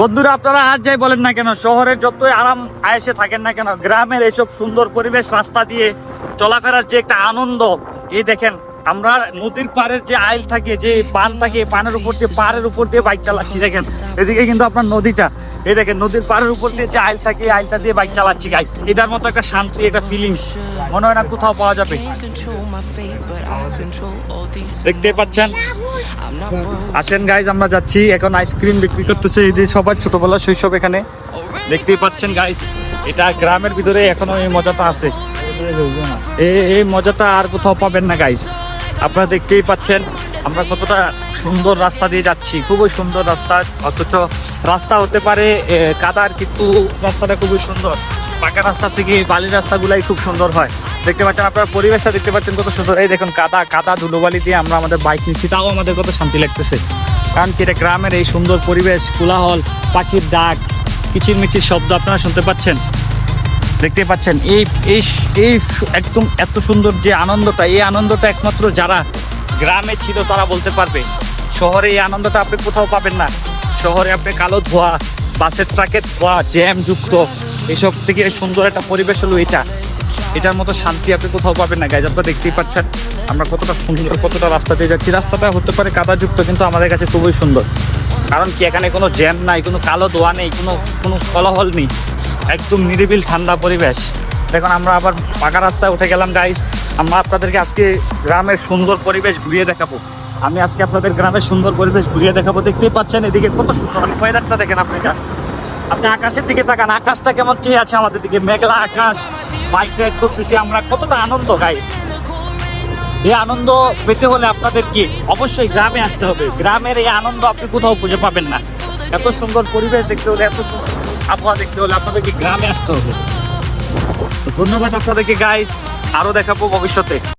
বন্ধুরা, আপনারা আর যাই বলেন না কেন, শহরের যতই আরাম আয়েসে থাকেন না কেন, গ্রামের এইসব সুন্দর পরিবেশ, রাস্তা দিয়ে চলাফেরার যে একটা আনন্দ, এই দেখেন আমরা নদীর পাড়ের যে আইল থাকে, যে পান থাকে পানের উপর দিয়ে, পাড়ের উপর দিয়ে বাইক চালাচ্ছি, দেখেন। এদিকে কিন্তু আপনার নদীটা, এই দেখেন, নদীর পাড়ের উপর দিয়ে যে আইল থাকে আইলটা দিয়ে বাইক চালাচ্ছি গাইস এটার মতো একটা শান্তি, একটা ফিলিংস মনে হয় না কোথাও পাওয়া যাবে। দেখতে পাচ্ছেন? আসেন গাইজ আমরা যাচ্ছি। এখন আইসক্রিম বিক্রি করতেছে। এই যে সবার ছোটবেলা শৈশব এখানে। দেখতেই পাচ্ছেন গাইজ এটা গ্রামের ভিতরে এখনও এই মজাটা আছে। এই মজাটা আর কোথাও পাবেন না গাইজ আপনারা দেখতেই পাচ্ছেন, আমরা কতটা সুন্দর রাস্তা দিয়ে যাচ্ছি, খুবই সুন্দর রাস্তা, অথচ রাস্তা হতে পারে কাদার, কিন্তু রাস্তাটা খুবই সুন্দর। পাকা রাস্তা থেকে বালি রাস্তাগুলাই খুব সুন্দর হয়। দেখতে পাচ্ছেন আপনারা পরিবেশটা দেখতে পাচ্ছেন কত সুন্দর। এই দেখুন, কাদা কাদা ধুলোবালি দিয়ে আমরা আমাদের বাইক নিচ্ছি, তাও আমাদের কত শান্তি লাগতেছে। কারণ কি, এটা গ্রামের এই সুন্দর পরিবেশ, কোলাহল, পাখির ডাক কিচির মিচির শব্দ আপনারা শুনতে পাচ্ছেন। দেখতে পাচ্ছেন, এই এই এই একদম এত সুন্দর যে আনন্দটা, এই আনন্দটা একমাত্র যারা গ্রামে ছিল তারা বলতে পারবে। শহরে এই আনন্দটা আপনি কোথাও পাবেন না। শহরে আপনি কালো ধোয়া, বাসের ট্রাকের ধোয়া, জ্যাম যুক্ত, এসব থেকে সুন্দর একটা পরিবেশ হলো এটা। এটার মতো শান্তি আপনি কোথাও পাবেন না। গাইজ, আপনারা দেখতেই পাচ্ছেন, আমরা কতটা সুন্দর, কতটা রাস্তা দিয়ে যাচ্ছি। রাস্তাটা হতে পারে কাদাযুক্ত কিন্তু আমাদের কাছে খুবই সুন্দর। কারণ কি, এখানে কোনো জ্যাম নাই, কোনো কালো ধোয়া নেই, কোনো কোনো কলহল নেই। একদম নিরিবিল ঠান্ডা পরিবেশ। দেখুন, আমরা আবার পাকা রাস্তায় উঠে গেলাম গাইস আমরা আপনাদেরকে আজকে গ্রামের সুন্দর পরিবেশ ঘুরিয়ে দেখাবো। আমি আজকে আপনাদের গ্রামের সুন্দর পরিবেশ ঘুরিয়ে দেখাবো। দেখতেই পাচ্ছেন, এদিকে কত সুন্দর ওয়েদারটা দেখেন আপনি কাছে আপনি আকাশের দিকে তাকান, আকাশটা কেমন চেয়ে আছে আমাদের দিকে? মেঘলা আকাশ বাইক রাইড করতেছি আমরা। কতটা আনন্দ গাইস এই আনন্দ পেতে হলে আপনাদের কি অবশ্যই গ্রামে আসতে হবে। গ্রামের এই আনন্দ আপনি কোথাও খুঁজে পাবেন না। এত সুন্দর পরিবেশ দেখতে হলে, এত সুন্দর আবহাওয়া দেখতে হলে আপনাদেরকে গ্রামে আসতে হবে। ধন্যবাদ আপনাদেরকে গাইস আরও দেখাবো ভবিষ্যতে।